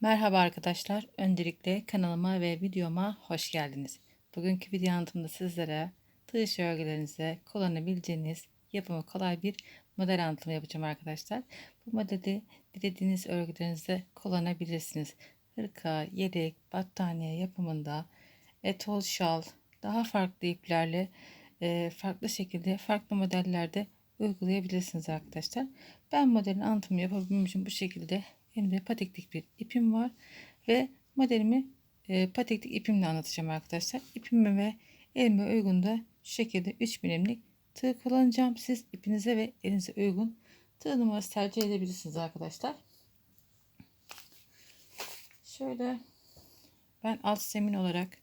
Merhaba arkadaşlar. Öncelikle kanalıma ve videoma hoş geldiniz. Bugünkü video anlatımda sizlere işi örgülerinize kullanabileceğiniz yapımı kolay bir model anlatımı yapacağım arkadaşlar. Bu modeli dilediğiniz örgülerinizde kullanabilirsiniz. Hırka, yelek, battaniye yapımında etol şal, daha farklı iplerle e, farklı şekilde farklı modellerde uygulayabilirsiniz arkadaşlar. Ben modelin anlatımı yapabilmem için bu şekilde Elimde patiklik bir ipim var ve modelimi e, patiklik ipimle anlatacağım arkadaşlar. İpimi ve elime uygun da şu şekilde 3 milimlik tığ kullanacağım. Siz ipinize ve elinize uygun tığ numarası tercih edebilirsiniz arkadaşlar. Şöyle ben alt zemin olarak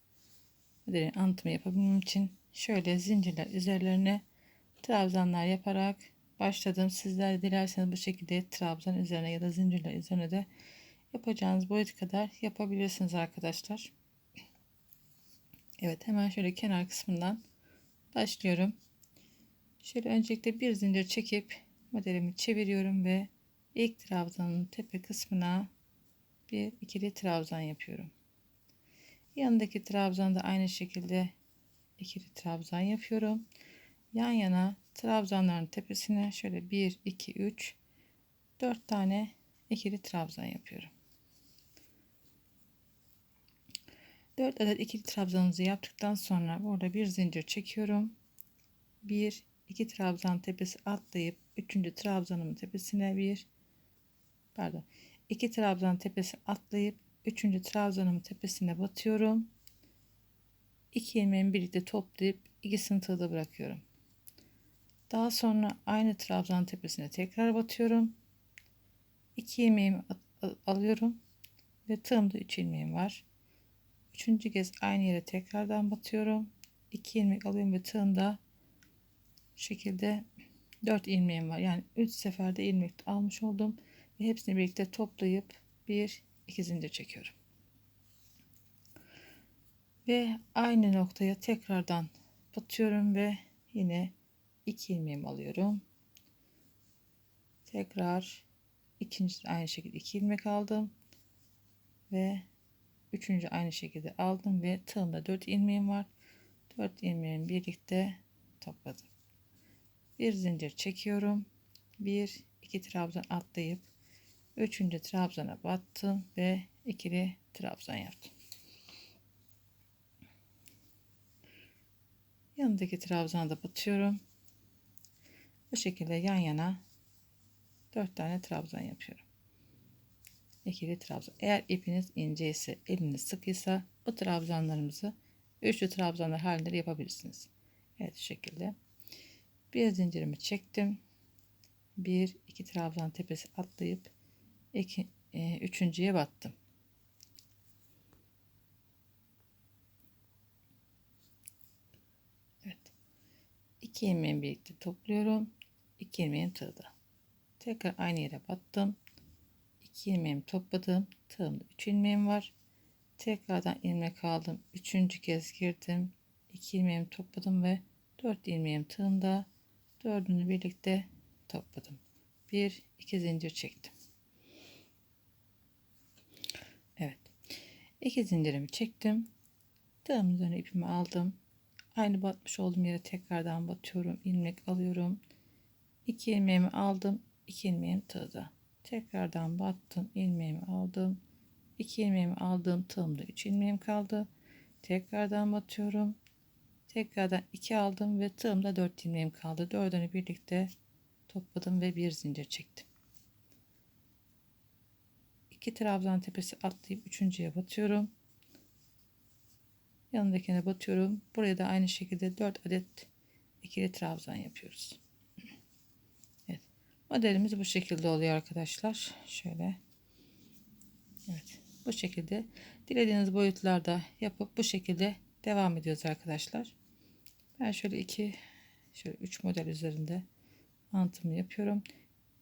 modelin anlatımı yapabilmem için şöyle zincirler üzerlerine trabzanlar yaparak başladım. Sizler dilerseniz bu şekilde trabzan üzerine ya da zincirler üzerine de yapacağınız boyut kadar yapabilirsiniz arkadaşlar. Evet hemen şöyle kenar kısmından başlıyorum. Şöyle öncelikle bir zincir çekip modelimi çeviriyorum ve ilk trabzanın tepe kısmına bir ikili trabzan yapıyorum. Yanındaki trabzan da aynı şekilde ikili trabzan yapıyorum yan yana trabzanların tepesine şöyle 1 2 3 4 tane ikili trabzan yapıyorum. 4 adet ikili trabzanımızı yaptıktan sonra burada bir zincir çekiyorum. 1 2 trabzan tepesi atlayıp 3. trabzanımın tepesine bir pardon 2 trabzan tepesi atlayıp 3. trabzanımın tepesine batıyorum. 2 ilmeğimi birlikte toplayıp ikisini tığda bırakıyorum. Daha sonra aynı trabzan tepesine tekrar batıyorum. 2 ilmeğimi alıyorum ve tığımda 3 ilmeğim var. Üçüncü kez aynı yere tekrardan batıyorum. 2 ilmek alıyorum ve tığımda şekilde 4 ilmeğim var. Yani 3 seferde ilmek almış oldum ve hepsini birlikte toplayıp 1 2 zincir çekiyorum. Ve aynı noktaya tekrardan batıyorum ve yine 2 ilmeğimi alıyorum. Tekrar ikinci aynı şekilde 2 ilmek aldım ve üçüncü aynı şekilde aldım ve tığımda 4 ilmeğim var. 4 ilmeğimi birlikte topladım. Bir zincir çekiyorum. 1 2 trabzan atlayıp 3. trabzana battım ve ikili trabzan yaptım. Yanındaki trabzana da batıyorum. Bu şekilde yan yana 4 tane trabzan yapıyorum. İkili trabzan. Eğer ipiniz ince ise, eliniz sıkıysa bu trabzanlarımızı üçlü trabzanlar halinde yapabilirsiniz. Evet şu şekilde. Bir zincirimi çektim. Bir iki trabzan tepesi atlayıp iki, e, üçüncüye battım. Evet. İki ilmeğimi birlikte topluyorum. 2 ilmeğim tığda. Tekrar aynı yere battım. 2 ilmeğimi topladım. Tığımda 3 ilmeğim var. Tekrardan ilmek aldım. Üçüncü kez girdim. 2 ilmeğimi topladım ve 4 ilmeğim tığımda. Dördünü birlikte topladım. 1 2 zincir çektim. Evet. 2 zincirimi çektim. Tığımın üzerine ipimi aldım. Aynı batmış olduğum yere tekrardan batıyorum. ilmek alıyorum. 2 ilmeğimi aldım. 2 ilmeğim tığda. Tekrardan battım. ilmeğimi aldım. 2 ilmeğimi aldım. Tığımda 3 ilmeğim kaldı. Tekrardan batıyorum. Tekrardan 2 aldım ve tığımda 4 ilmeğim kaldı. Dördünü birlikte topladım ve bir zincir çektim. 2 trabzan tepesi atlayıp üçüncüye batıyorum. Yanındakine batıyorum. Buraya da aynı şekilde 4 adet ikili trabzan yapıyoruz. Modelimiz bu şekilde oluyor arkadaşlar. Şöyle. Evet. Bu şekilde dilediğiniz boyutlarda yapıp bu şekilde devam ediyoruz arkadaşlar. Ben şöyle iki şöyle üç model üzerinde mantımı yapıyorum.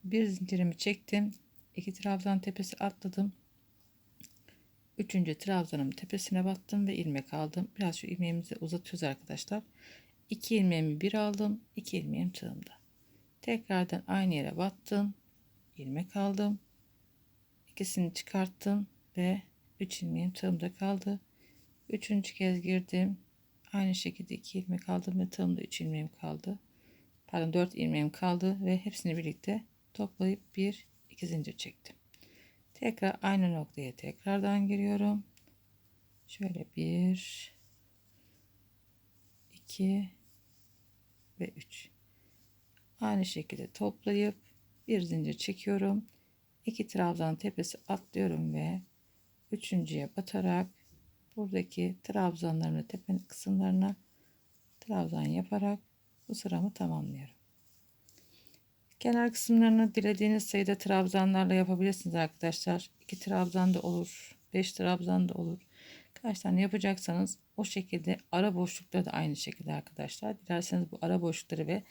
Bir zincirimi çektim. iki trabzan tepesi atladım. Üçüncü trabzanım tepesine battım ve ilmek aldım. Biraz şu ilmeğimizi uzatıyoruz arkadaşlar. İki ilmeğimi bir aldım. iki ilmeğim tığımda. Tekrardan aynı yere battım. ilmek aldım. İkisini çıkarttım ve 3 ilmeğim tığımda kaldı. Üçüncü kez girdim. Aynı şekilde 2 ilmek aldım ve tığımda 3 ilmeğim kaldı. Pardon 4 ilmeğim kaldı ve hepsini birlikte toplayıp bir iki zincir çektim. Tekrar aynı noktaya tekrardan giriyorum. Şöyle bir 2 ve 3. Aynı şekilde toplayıp bir zincir çekiyorum. 2 trabzan tepesi atlıyorum ve üçüncüye batarak buradaki trabzanlarını tepe kısımlarına trabzan yaparak bu sıramı tamamlıyorum. Kenar kısımlarını dilediğiniz sayıda trabzanlarla yapabilirsiniz arkadaşlar. 2 trabzan da olur, 5 trabzan da olur. Kaç tane yapacaksanız o şekilde ara boşlukları da aynı şekilde arkadaşlar. Dilerseniz bu ara boşlukları ve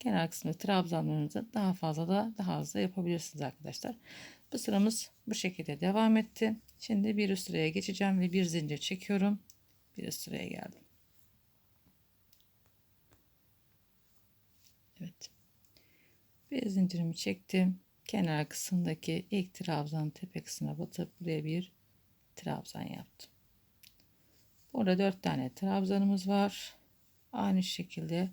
kenar kısmı trabzanlarınızı daha fazla da daha az da yapabilirsiniz arkadaşlar. Bu sıramız bu şekilde devam etti. Şimdi bir üst sıraya geçeceğim ve bir zincir çekiyorum. Bir üst sıraya geldim. Evet. Bir zincirimi çektim. Kenar kısımdaki ilk trabzanın tepe kısmına batıp buraya bir trabzan yaptım. Burada 4 tane trabzanımız var. Aynı şekilde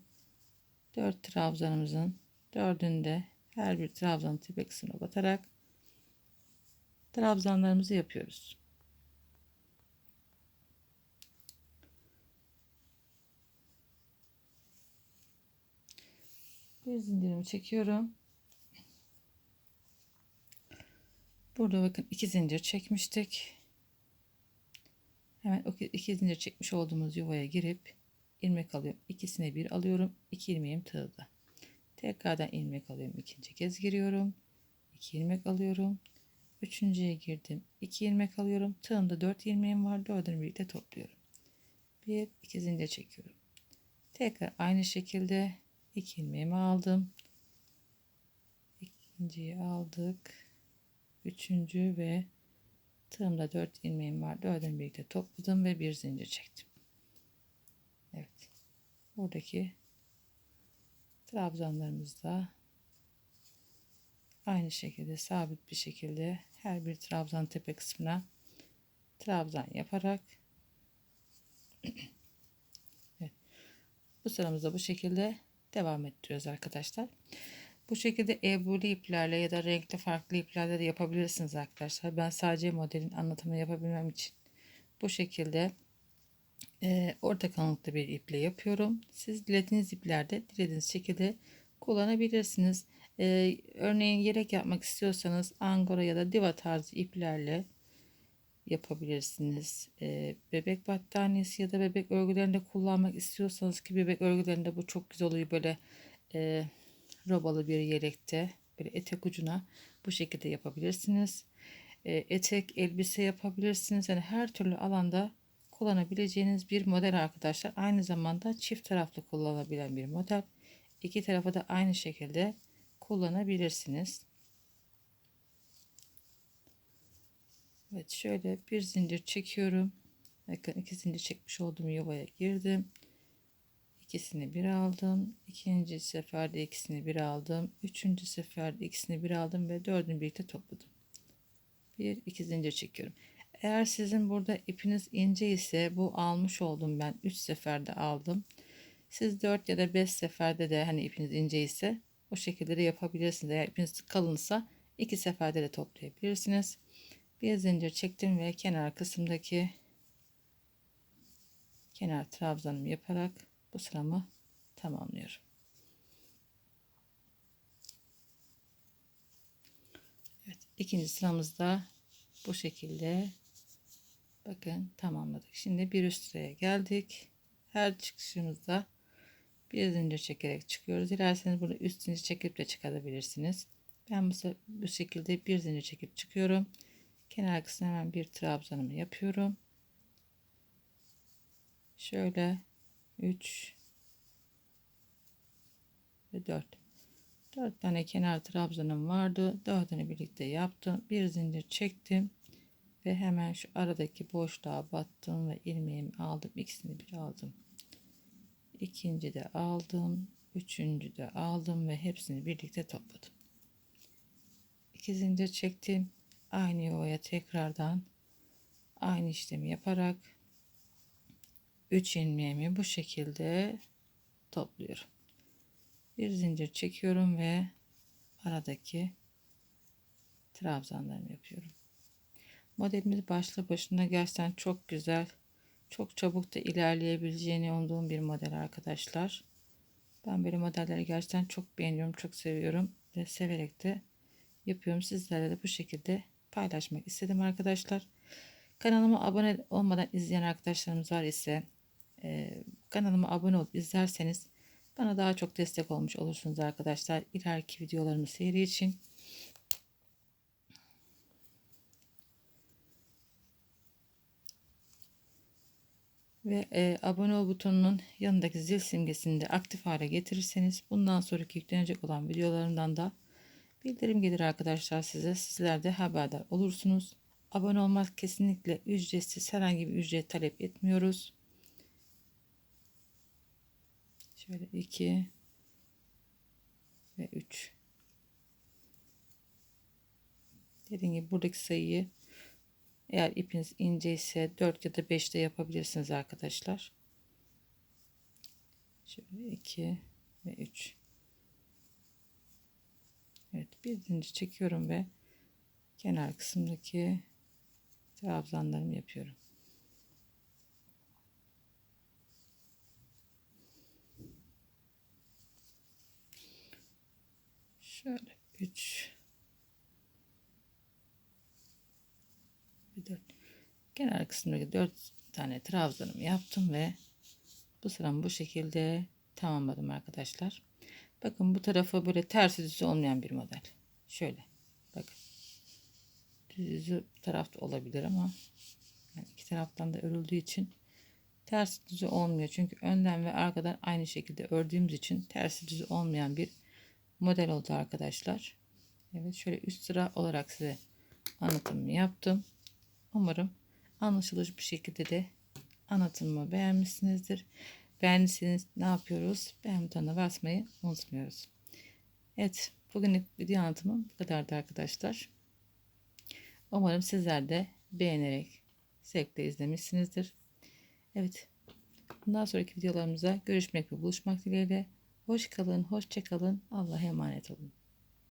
4 trabzanımızın dördünde her bir trabzanın tepe kısmına batarak trabzanlarımızı yapıyoruz. Bir zincirimi çekiyorum. Burada bakın iki zincir çekmiştik. Hemen iki zincir çekmiş olduğumuz yuvaya girip ilmek alıyorum. İkisine bir alıyorum. İki ilmeğim tığda. Tekrardan ilmek alıyorum. ikinci kez giriyorum. İki ilmek alıyorum. Üçüncüye girdim. İki ilmek alıyorum. Tığımda dört ilmeğim var. Dördünü birlikte topluyorum. Bir, iki zincir çekiyorum. Tekrar aynı şekilde iki ilmeğimi aldım. İkinciyi aldık. Üçüncü ve Tığımda 4 ilmeğim var. Dördünü birlikte topladım ve bir zincir çektim. Buradaki trabzanlarımızda aynı şekilde sabit bir şekilde her bir trabzan tepe kısmına trabzan yaparak bu sıramızda bu şekilde devam ettiriyoruz arkadaşlar. Bu şekilde ebru iplerle ya da renkli farklı iplerle de yapabilirsiniz arkadaşlar. Ben sadece modelin anlatımını yapabilmem için bu şekilde e, orta kalınlıkta bir iple yapıyorum. Siz dilediğiniz iplerde dilediğiniz şekilde kullanabilirsiniz. E, örneğin yelek yapmak istiyorsanız angora ya da diva tarzı iplerle yapabilirsiniz. E, bebek battaniyesi ya da bebek örgülerinde kullanmak istiyorsanız ki bebek örgülerinde bu çok güzel oluyor böyle e, robalı bir yelekte böyle etek ucuna bu şekilde yapabilirsiniz. E, etek elbise yapabilirsiniz. Yani her türlü alanda kullanabileceğiniz bir model arkadaşlar. Aynı zamanda çift taraflı kullanabilen bir model. İki tarafı da aynı şekilde kullanabilirsiniz. Evet şöyle bir zincir çekiyorum. Bakın iki zincir çekmiş olduğum yuvaya girdim ikisini bir aldım. ikinci seferde ikisini bir aldım. Üçüncü seferde ikisini bir aldım ve dördünü birlikte topladım. Bir iki zincir çekiyorum. Eğer sizin burada ipiniz ince ise bu almış oldum ben 3 seferde aldım. Siz 4 ya da 5 seferde de hani ipiniz ince ise o şekilde de yapabilirsiniz. Eğer ipiniz kalınsa 2 seferde de toplayabilirsiniz. Bir zincir çektim ve kenar kısımdaki kenar trabzanımı yaparak bu sıramı tamamlıyorum. Evet, ikinci sıramızda bu şekilde bakın tamamladık. Şimdi bir üst sıraya geldik. Her çıkışımızda bir zincir çekerek çıkıyoruz. Dilerseniz burada üst zincir çekip de çıkarabilirsiniz. Ben bu, bu şekilde bir zincir çekip çıkıyorum. Kenar kısmına hemen bir trabzanımı yapıyorum. Şöyle 3 ve 4 4 tane kenar trabzanım vardı dördünü birlikte yaptım bir zincir çektim ve hemen şu aradaki boşluğa battım ve ilmeğimi aldım. İkisini bir aldım. İkinci de aldım. Üçüncü de aldım ve hepsini birlikte topladım. 2 zincir çektim. Aynı yuvaya tekrardan aynı işlemi yaparak 3 ilmeğimi bu şekilde topluyorum. Bir zincir çekiyorum ve aradaki trabzanlarımı yapıyorum. Modelimiz başlı başına gerçekten çok güzel. Çok çabuk da ilerleyebileceğini umduğum bir model arkadaşlar. Ben böyle modelleri gerçekten çok beğeniyorum, çok seviyorum ve severek de yapıyorum. Sizlerle de bu şekilde paylaşmak istedim arkadaşlar. Kanalıma abone olmadan izleyen arkadaşlarımız var ise e, kanalıma abone olup izlerseniz bana daha çok destek olmuş olursunuz arkadaşlar. İleriki videolarımı seyri için. Ve e, abone ol butonunun yanındaki zil simgesini de aktif hale getirirseniz bundan sonraki yüklenecek olan videolarımdan da bildirim gelir arkadaşlar size. Sizler de haberdar olursunuz. Abone olmak kesinlikle ücretsiz. Herhangi bir ücret talep etmiyoruz. Şöyle 2 ve 3. Dediğim gibi buradaki sayıyı eğer ipiniz ince ise 4 ya da 5'te yapabilirsiniz arkadaşlar. Şöyle 2 ve 3. Evet bir zincir çekiyorum ve kenar kısımdaki trabzanlarımı yapıyorum. Şöyle 3 ve 4 kenar kısmındaki 4 tane trabzanımı yaptım ve bu sıramı bu şekilde tamamladım arkadaşlar. Bakın bu tarafa böyle ters düz olmayan bir model. Şöyle bakın. Düzü tarafta olabilir ama yani iki taraftan da örüldüğü için ters düzü olmuyor. Çünkü önden ve arkadan aynı şekilde ördüğümüz için ters düzü olmayan bir model oldu arkadaşlar. Evet şöyle üst sıra olarak size anlatımımı yaptım. Umarım anlaşılır bir şekilde de anlatımımı beğenmişsinizdir. Beğendiyseniz ne yapıyoruz? Beğen butonuna basmayı unutmuyoruz. Evet bugünlük video anlatımım bu kadardı arkadaşlar. Umarım sizler de beğenerek zevkle izlemişsinizdir. Evet bundan sonraki videolarımıza görüşmek ve buluşmak dileğiyle. Hoş kalın, hoşça kalın. Allah'a emanet olun.